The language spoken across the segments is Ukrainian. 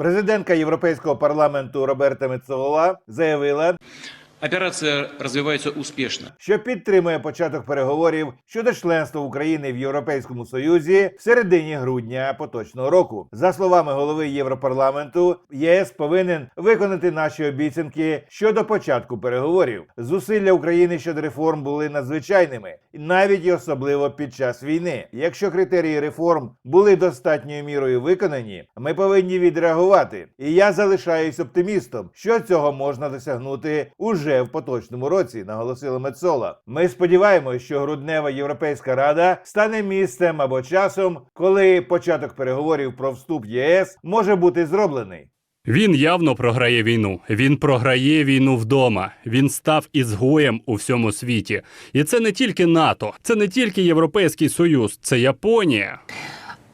Президентка Європейського парламенту Роберта Мецола заявила, Операция развивается успешно. що підтримує початок переговорів щодо членства України в Європейському Союзі в середині грудня поточного року. За словами голови Європарламенту, ЄС повинен виконати наші обіцянки щодо початку переговорів. Зусилля України щодо реформ були надзвичайними, навіть і особливо під час війни. Якщо критерії реформ були достатньою мірою виконані, ми повинні відреагувати. І я залишаюсь оптимістом, що цього можна досягнути уже в поточному році, наголосила Мецола. Ми сподіваємося, що груднева Європейська рада стане місцем або часом, коли початок переговорів про вступ ЄС може бути зроблений. Він явно програє війну. Він програє війну вдома. Він став ізгоєм у всьому світі. І це не тільки НАТО, це не тільки Європейський Союз, це Японія.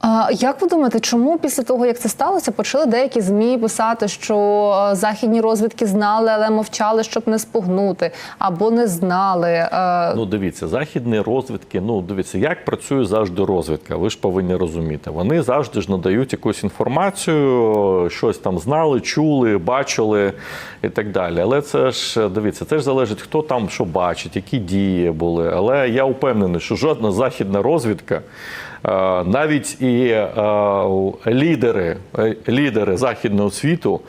А як ви думаєте, чому після того, як це сталося, почали деякі змі писати, що е, західні розвідки знали, але мовчали, щоб не спугнути, або не знали? Е, Ну, дивіться, західні розвідки. Ну, дивіться, як працює завжди розвідка. Ви ж повинні розуміти. Вони завжди ж надають якусь інформацію, щось там знали, чули, бачили і так далі. Але це ж дивіться, це ж залежить, хто там що бачить, які дії були. Але я впевнений, що жодна західна розвідка. Е, Навіть і е, лідери, е, лідери західного світу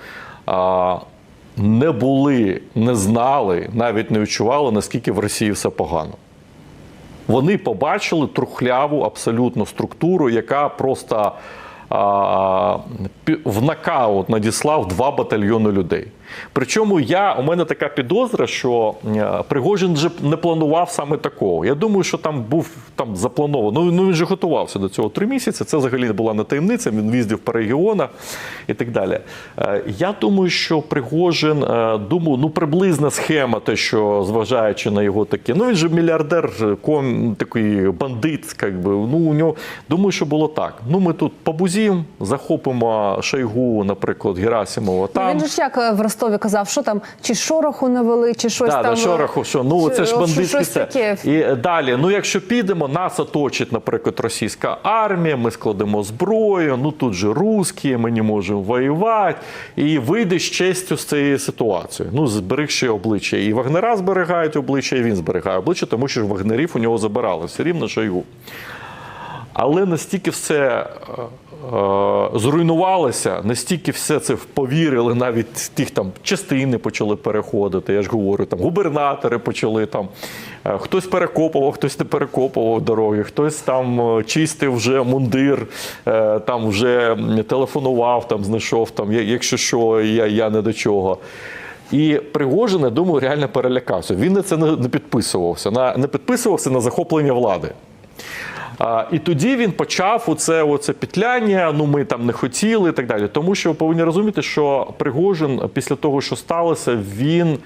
не були, не знали, навіть не відчували, наскільки в Росії все погано. Вони побачили трухляву абсолютно структуру, яка просто в нокаут надіслав два батальйони людей. Причому я, у мене така підозра, що е, Пригожин же не планував саме такого. Я думаю, що там був там заплановано. Ну, ну він же готувався до цього три місяці. Це взагалі була не таємниця. Він їздив по регіонах і так далі. Е, Я думаю, що Пригожин е, думаю, ну приблизна схема, те, що зважаючи на його таке, ну він же мільярдер, ком такий бандит, як ну у нього думаю, що було так. Ну ми тут побузім, захопимо Шойгу, наприклад, Герасимова. ну, Там він же ж як е, в Ростові казав, що там чи шороху навели, чи щось Да, там. да, шороху, що ну чи- це ж бандитські це. таке. І далі, ну якщо підемо, нас оточить, наприклад, російська армія, ми складемо зброю, ну тут же русські, ми не можемо воювати. І вийде з честю з цієї ситуації. Ну, зберегши обличчя. І вагнера зберігають обличчя, і він зберігає обличчя, тому що вагнерів у нього забирали все рівно Шойгу. Але настільки все е, е, зруйнувалося, настільки все це повірили, навіть тих там частини почали переходити. Я ж говорю, там губернатори почали там. е, Хтось перекопував, хтось не перекопував дороги, хтось там чистив вже мундир, там вже телефонував, там знайшов там, якщо що, я, я не до чого. І Пригожин, я думаю, реально перелякався. Він на це не підписувався. На, не підписувався на захоплення влади. А, і тоді він почав оце, оце петляння, ну ми там не хотіли і так далі. Тому що ви повинні розуміти, що Пригожин після того, що сталося, він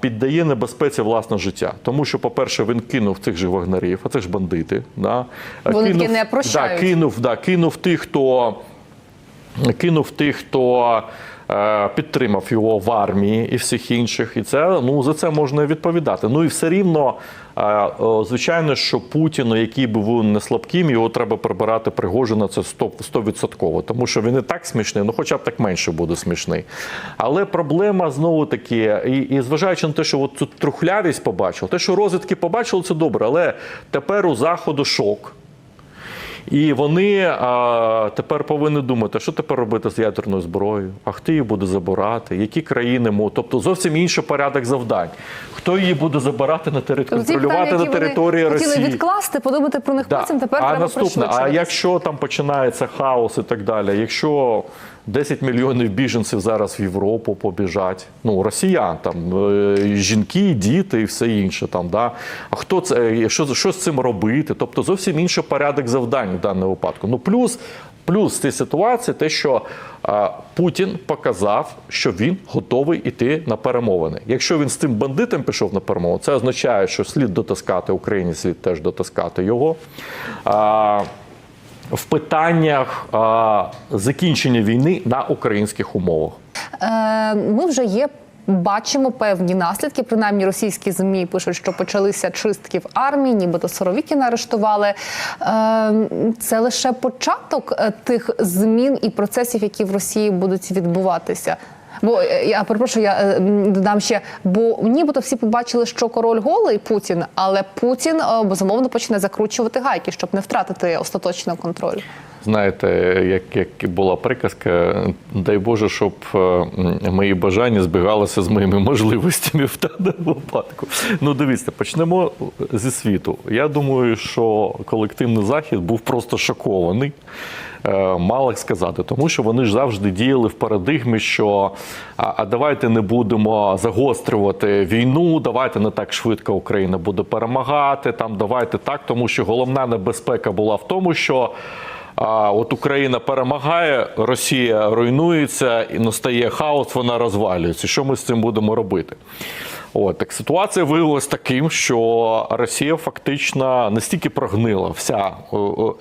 піддає небезпеці власне життя. Тому що, по-перше, він кинув цих же вагнерів, а це ж бандити. Да? Вони кинув, не прощають. Да, кинув, да, кинув тих, хто кинув тих, хто підтримав його в армії і всіх інших. І це ну за це можна відповідати. Ну і все рівно, е, е, звичайно, що Путіну, який би він не слабким, його треба прибирати Пригожина. Це 100%, 100%, тому що він і так смішний, ну хоча б так менше буде смішний. Але проблема знову таки, і, і зважаючи на те, що от цю трухлявість побачив, те, що розвідки побачили, це добре, але тепер у заходу шок. І вони а, тепер повинні думати, що тепер робити з ядерною зброєю, а хто її буде забирати, які країни можуть. Тобто зовсім інший порядок завдань. Хто її буде забирати на територію, Тобто питання, контролювати на території вони території хотіли Росії. відкласти, подумати про них Да. потім. Тепер а треба наступне, а якщо там починається хаос і так далі, якщо 10 мільйонів біженців зараз в Європу побіжать, ну росіян, там е, жінки, діти і все інше. Там да а хто це е, що, що з цим робити? Тобто зовсім інший порядок завдань в даному випадку. Ну плюс. Плюс цій ситуації те, що а, Путін показав, що він готовий іти на перемовини. Якщо він з цим бандитом пішов на перемовини, це означає, що слід дотискати Україні, слід теж дотискати його. А, в питаннях закінчення війни на українських умовах. Е, ми вже є бачимо певні наслідки. Принаймні, російські змі пишуть, що почалися чистки в армії, нібито Соровікіна арештували. Е, Це лише початок е, тих змін і процесів, які в Росії будуть відбуватися. Бо е, я перепрошую, я е, додам ще, бо нібито всі побачили, що король голий Путін, але Путін е, безумовно почне закручувати гайки, щоб не втратити остаточно контроль. Знаєте, як, як була приказка, дай Боже, щоб е, мої бажання збігалися з моїми можливостями в даному випадку. Ну, дивіться, почнемо зі світу. Я думаю, що колективний захід був просто шокований. е, Мало сказати, тому що вони ж завжди діяли в парадигмі, що а, а давайте не будемо загострювати війну, давайте не так швидко Україна буде перемагати. Там давайте так, тому що головна небезпека була в тому, що а от Україна перемагає, Росія руйнується і настає хаос, вона розвалюється. Що ми з цим будемо робити? От так ситуація виявилася таким, що Росія фактично настільки прогнила вся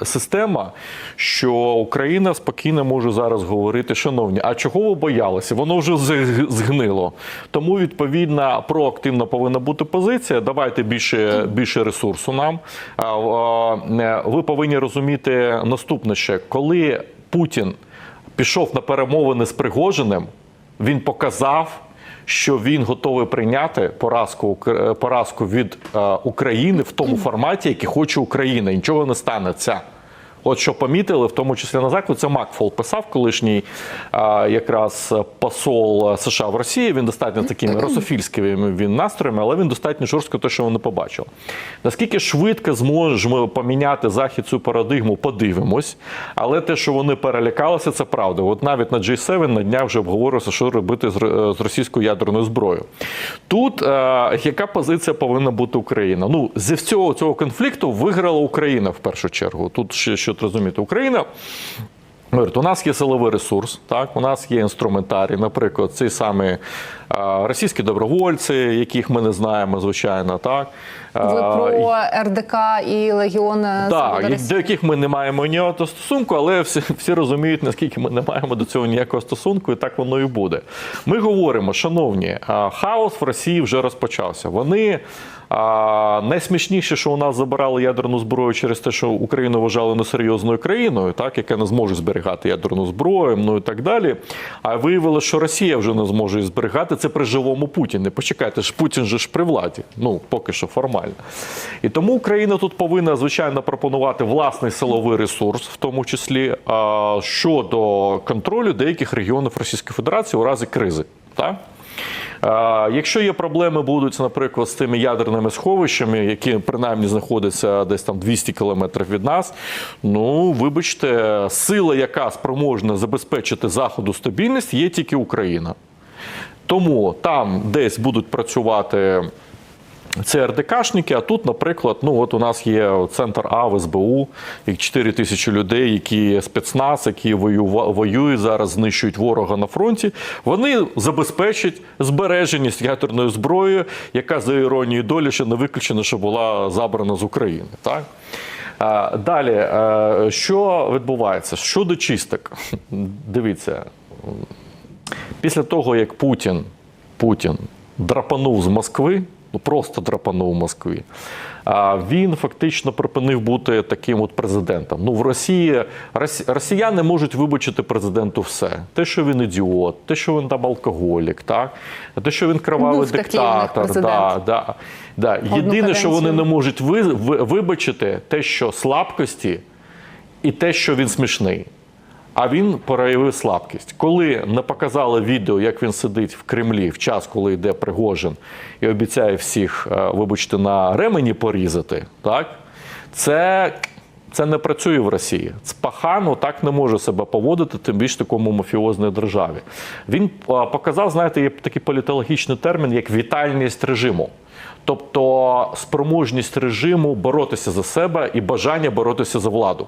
система, що Україна спокійно може зараз говорити, шановні, а чого ви боялися? Воно вже згнило. Тому відповідно проактивна повинна бути позиція. Давайте більше, більше ресурсу нам. А, Ви повинні розуміти наступне ще, коли Путін пішов на перемовини з Пригожиним, він показав, що він готовий прийняти поразку, Ук- поразку від е, України в тому форматі, який хоче Україна. І Нічого не станеться. От що помітили, в тому числі на заклад, це Макфол писав, колишній а, якраз посол США в Росії. Він достатньо такими русофільськими він настроями, але він достатньо жорстко те, що вони побачили. Наскільки швидко зможемо поміняти захід цю парадигму, подивимось. Але те, що вони перелякалися, це правда. От навіть на G7 на днях вже обговорювалося, що робити з, російською ядерною зброєю. Тут е, яка позиція повинна бути Україна? Ну, зі всього цього конфлікту виграла Україна в першу чергу. Тут ще що розуміти, Україна. Говорить, у нас є силовий ресурс, так у нас є інструментарій, наприклад, ці самі російські добровольці, яких ми не знаємо, звичайно, так Ви про РДК і Легіон так, і- Росії? до яких ми не маємо ніякого стосунку, але всі, всі розуміють, наскільки ми не маємо до цього ніякого стосунку, і так воно і буде. Ми говоримо, шановні, хаос в Росії вже розпочався. Вони а, найсмішніше, що у нас забирали ядерну зброю через те, що Україну вважали несерйозною країною, так, яка не зможе зберігати ядерну зброю, ну і так далі. А виявилося, що Росія вже не зможе зберігати. Це при живому Путіні. Почекайте ж, Путін же ж при владі. Ну, поки що формально. І тому Україна тут повинна, звичайно, пропонувати власний силовий ресурс, в тому числі щодо контролю деяких регіонів Російської Федерації у разі кризи. Так? Якщо є проблеми будуть, наприклад, з тими ядерними сховищами, які принаймні знаходяться десь там 200 кілометрів від нас, ну вибачте, сила, яка спроможна забезпечити заходу стабільність, є тільки Україна. Тому там десь будуть працювати. Це РДКшники, а тут, наприклад, ну от у нас є центр А в СБУ, і 4 тисячі людей, які спецназ, які воюють зараз, знищують ворога на фронті. Вони забезпечать збереженість ядерної зброї, яка за іронією долі ще не виключено, що була забрана з України. Так? Далі, е, що відбувається? Щодо чисток, дивіться, після того, як Путін, Путін драпанув з Москви, ну просто драпанув а він фактично припинив бути таким от президентом. Ну, в Росії росіяни можуть вибачити президенту все. Те, що він ідіот, те, що він там алкоголік, так? те, що він кривавий Був диктатор. Да, да, да. Єдине, що вони не можуть ви- ви- вибачити, те, що слабкості, і те, що він смішний. А він проявив слабкість. Коли не показали відео, як він сидить в Кремлі в час, коли йде Пригожин, і обіцяє всіх, е, вибачте, на ремені порізати, так? Це, це не працює в Росії. Пахано так не може себе поводити, тим більш такому мафіозній державі. Він е, показав, знаєте, є такий політологічний термін, як вітальність режиму. Тобто спроможність режиму боротися за себе і бажання боротися за владу.